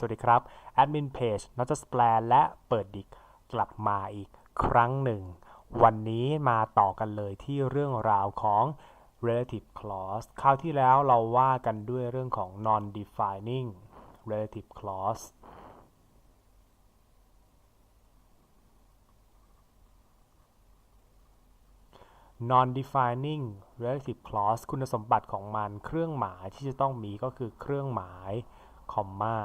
สวัสดีครับ แอดมินเพจ n o t just plan และเปิดดิกกลับมาอีกครั้งหนึ่ง วันนี้มาต่อกันเลยที่เรื่องราวของ relative clause คราวที่แล้วเราว่ากันด้วยเรื่องของ non defining relative clause non defining relative clause คุณสมบัติของมัน เครื่องหมายที่จะต้องมีก็คือเครื่องหมายคอมมา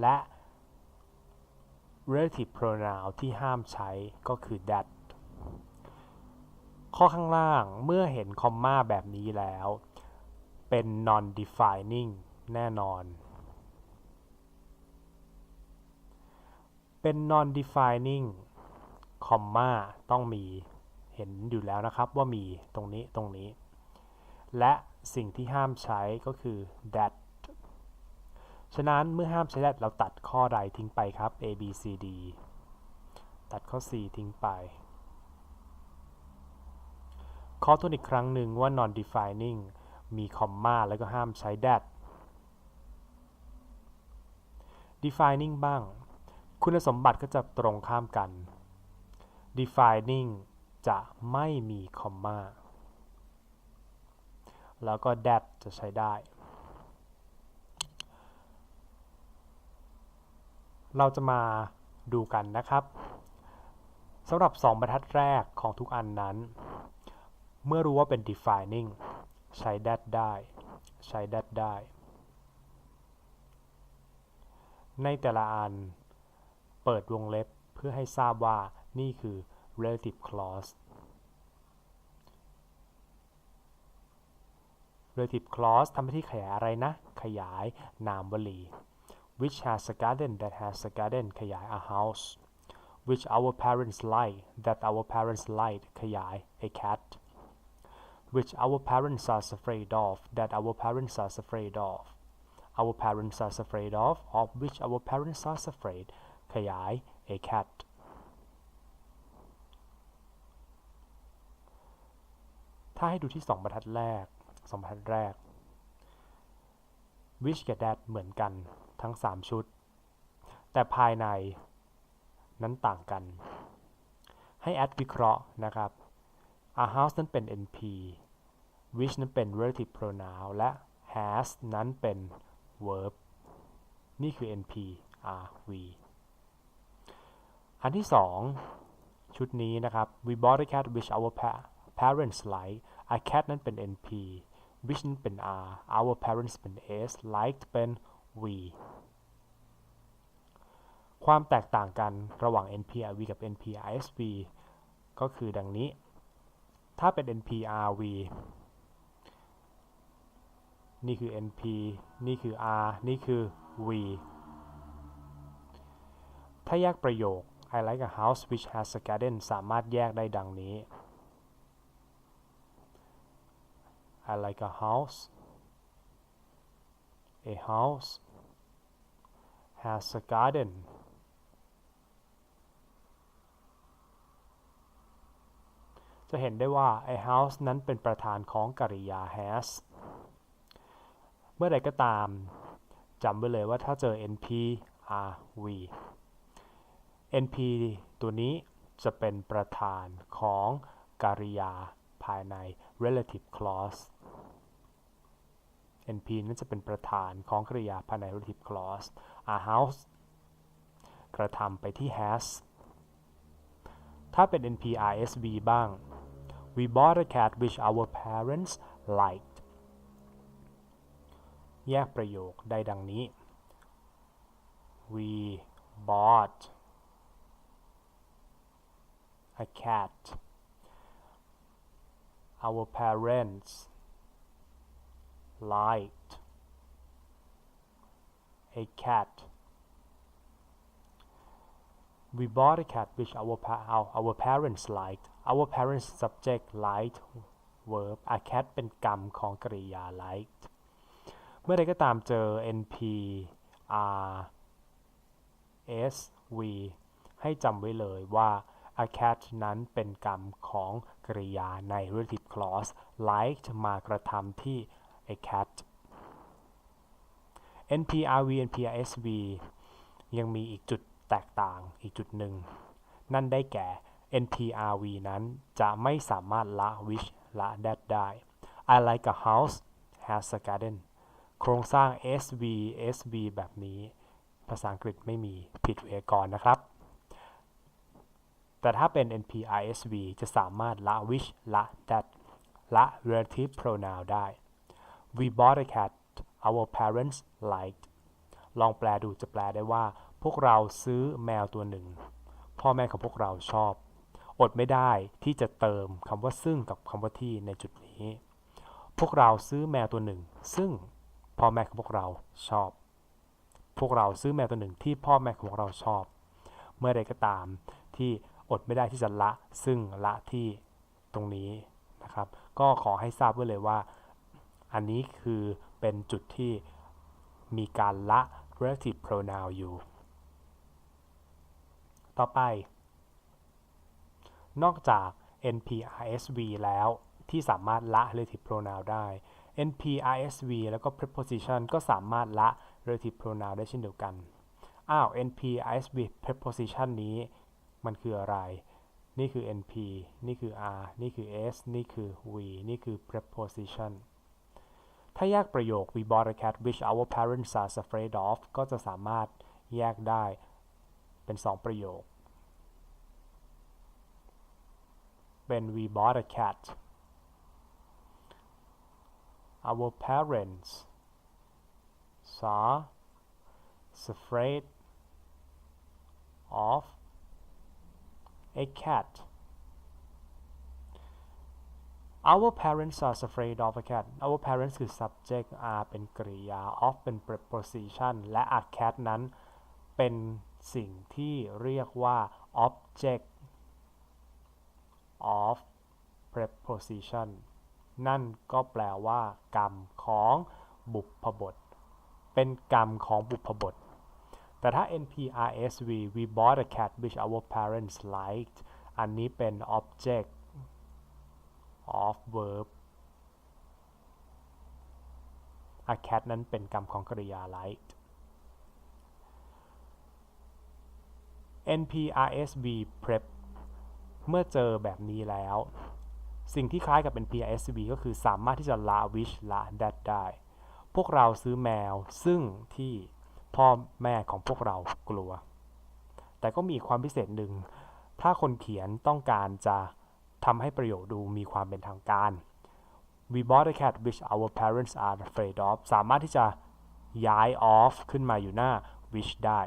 และ relative pronoun ที่ห้ามใช้ก็คือ that ข้อข้างล่างเมื่อเห็นคอมมาแบบนี้แล้ว เป็น non defining แน่นอน เป็น non defining คอมมาต้องมีเห็นอยู่แล้วนะครับว่ามีตรงนี้ตรงนี้ และสิ่งที่ห้ามใช้ก็คือ that ฉะนั้นเมื่อห้ามใช้ that เราตัดข้อใดทิ้งไปครับ a b c d ตัดข้อ c ทิ้งไปข้อทวนอีกครั้งหนึ่งว่า non defining มีคอมมาแล้วก็ห้ามใช้ that defining บ้าง คุณสมบัติก็จะตรงข้ามกัน defining จะไม่มีคอมมาแล้วก็ that จะใช้ได้ เราจะมาดูกันนะครับสำหรับ 2 บรรทัดแรกของทุกอันนั้น เมื่อรู้ว่าเป็น defining ใช้ that ได้ ใช้ that ได้ ในแต่ละอัน เปิดวงเล็บเพื่อให้ทราบว่านี่คือ relative clause relative clause ทำหน้าที่ขยายอะไรนะ ขยายนามวลี which has a garden that has a garden ขยาย a house which our parents like that our parents like ขยาย a cat which our parents are afraid of that our parents are afraid of our parents are afraid of of which our parents are afraid ขยาย a cat ถ้าให้ดูที่ 2 บรรทัดแรก 2 บรรทัดแรก which กับ that เหมือนกัน ทั้ง 3 ชุด แต่ภายในนั้นต่างกัน ให้แอดวิเคราะห์นะครับ a house นั้นเป็น np which นั้นเป็น relative pronoun และ has นั้นเป็น verb นี่คือ np rv อันที่ 2 ชุดนี้นะครับ we bought a cat which our parents like a cat นั้นเป็น np which นั้นเป็น r our parents เป็น s liked เป็น v ความแตกต่างกันระหว่าง nprv กับ nprSv ก็คือดังนี้ ถ้าเป็น nprv นี่คือ np นี่คือ r นี่คือ v ถ้าแยกประโยค I like a house which has a garden สามารถแยกได้ดังนี้ I like a house a house has a garden จะเห็นได้ว่า a house นั้นเป็นประธานของกริยา has เมื่อใดก็ตามจำไว้เลยว่าถ้าเจอ np rv np ตัวนี้จะเป็นประธานของกริยาภายใน relative clause np นั้นจะเป็นประธานของกริยาภายใน relative clause a house กระทำไปที่ has ถ้าเป็น np rsv บ้าง we bought a cat which our parents liked แยกประโยคได้ดังนี้ we bought a cat our parents liked a cat we bought a cat which our, our, our parents liked our parents subject liked verb a cat เป็นกรรมของกริยา liked เมื่อใดก็ตามเจอ np r s v ให้จำไว้เลยว่า a cat นั้นเป็นกรรมของกริยาใน relative clause liked มากระทำที่ a cat NPRV NPRSV ยังมีอีกจุดแตกต่างอีกจุดหนึ่ง นั่นได้แก่ NPRV นั้นจะไม่สามารถละ which ละ that ได้ I like a house has a garden โครงสร้าง SV SV แบบนี้ ภาษาอังกฤษไม่มีผิดไว้ก่อนนะครับ แต่ถ้าเป็น NPRSV จะสามารถละ which ละ that ละ relative pronoun ได้ We bought a cat our parents liked ลองแปลดูจะแปลได้ว่า พวกเราซื้อแมวตัวหนึ่ง พ่อแม่ของพวกเราชอบ อดไม่ได้ที่จะเติมคำว่าซึ่งกับคำว่าที่ในจุดนี้ พวกเราซื้อแมวตัวหนึ่ง ซึ่งพ่อแม่ของพวกเราชอบ พวกเราซื้อแมวตัวหนึ่งที่พ่อแม่ของพวกเราชอบ เมื่อใดก็ตามที่อดไม่ได้ที่จะละซึ่งละที่ตรงนี้นะครับ ก็ขอให้ทราบไว้เลยว่า อันนี้คือเป็นจุดที่มีการละ relative pronoun อยู่ ต่อไป นอกจาก NPRSV แล้วที่สามารถละ relative pronoun ได้ NPRSV แล้วก็ preposition ก็สามารถละ relative pronoun ได้เช่นเดียวกัน อ้าว NPRSV preposition นี้มันคืออะไร นี่คือ NP นี่คือ R นี่คือ S นี่คือ V นี่คือ preposition ถ้าแยกประโยค we bought a cat which our parents are afraid of ก็จะสามารถแยกได้เป็น 2 ประโยค เป็น we bought a cat our parents are afraid of a cat our parents are afraid of a cat our parents คือ subject are เป็นกริยา of เป็น preposition และ a cat นั้นเป็นสิ่งที่เรียกว่า object of preposition นั่นก็แปลว่า กรรมของบุพบท เป็นกรรมของบุพบท แต่ถ้า NPRSV we bought a cat which our parents liked อันนี้เป็น object of verb a cat นั้นเป็นกรรมของกริยา like NPRSV prep เมื่อเจอแบบนี้แล้ว สิ่งที่คล้ายกับ NPRSV ก็คือสามารถที่จะละ which ละ that ได้ พวกเราซื้อแมวซึ่งที่พ่อแม่ของพวกเรากลัว แต่ก็มีความพิเศษหนึ่ง ถ้าคนเขียนต้องการจะ ทำให้ประโยคดูมีความเป็นทางการ We bought a cat which our parents are afraid of สามารถที่จะย้าย off ขึ้นมาอยู่หน้า which ได้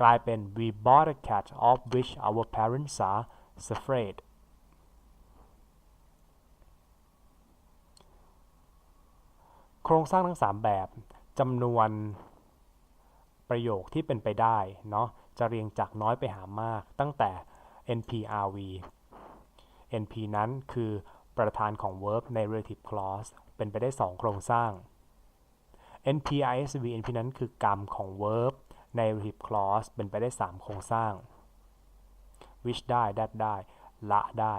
กลายเป็น We bought a cat of which our parents are afraid โครงสร้างทั้ง 3 แบบจำนวนประโยคที่เป็นไปได้เนาะจะเรียงจากน้อยไปหามากตั้งแต่ NPRV NP นั้นคือประธานของ verb ใน relative clause เป็นไปได้ 2 โครงสร้าง NPISV NP นั้นคือกรรมของ verb ใน relative clause เป็นไปได้ 3 โครงสร้าง which ได้ that ได้ ละได้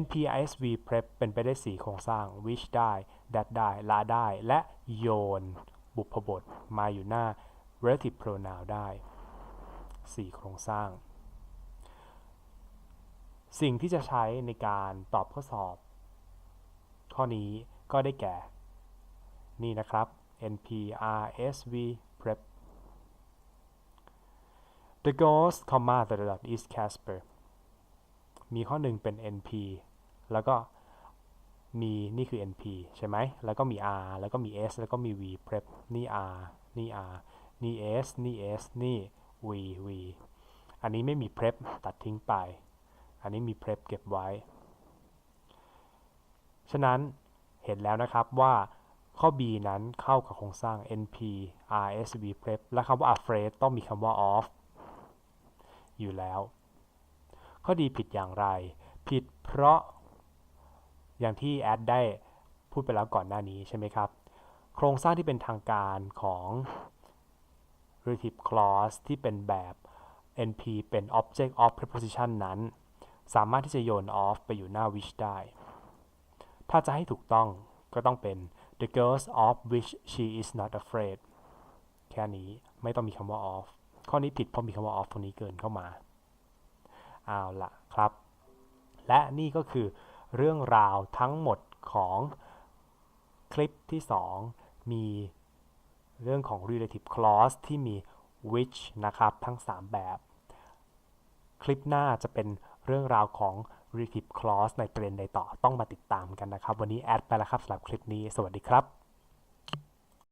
NPISV prep เป็นไปได้ 4 โครงสร้าง which ได้ that ได้ ละได้ และโยน บุพบท มาอยู่หน้า relative pronoun ได้ 4 โครงสร้าง สิ่งที่จะใช้ในการตอบข้อสอบ ข้อนี้ก็ได้แก่ นี่นะครับ NPRSV prep The ghost comma the dot is Casper มีข้อหนึ่งเป็น NP แล้วก็มีนี่คือ NP ใช่ไหม แล้วก็มี R แล้วก็มี S แล้วก็มี V prep นี่ R นี่ R นี่ S นี่ S นี่ V V อันนี้ไม่มี prep ตัดทิ้งไป อันนี้มี prep เก็บไว้ ฉะนั้นเห็นแล้วนะครับว่าข้อ B นั้นเข้ากับโครงสร้าง NP RSV prep และคำว่า afraid ต้องมีคำว่า off อยู่แล้ว ข้อดีผิดอย่างไร ผิดเพราะอย่างที่แอดได้พูดไปแล้วก่อนหน้านี้ใช่ไหมครับ โครงสร้างที่เป็นทางการของ relative clause ที่เป็นแบบ NP เป็น object of preposition นั้น สามารถที่จะโยน off ไปอยู่หน้า which ได้ ถ้าจะให้ถูกต้องก็ต้องเป็น the girls of which she is not afraid แค่นี้ไม่ต้องมีคำว่า off ข้อนี้ผิดเพราะมีคำว่า of ตรงนี้เกินเข้ามา เอาละครับ และนี่ก็คือเรื่องราวทั้งหมดของคลิปที่ 2 มีเรื่องของ relative clause ที่มี which นะครับ ทั้ง 3 แบบ คลิปหน้าจะเป็น เรื่องราวของ r e c i p clause ในประเด็นใดต่อต้องมาติดตามกันนะครับ วันนี้แอดไปแล้วครับสำหรับคลิปนี้ สวัสดีครับ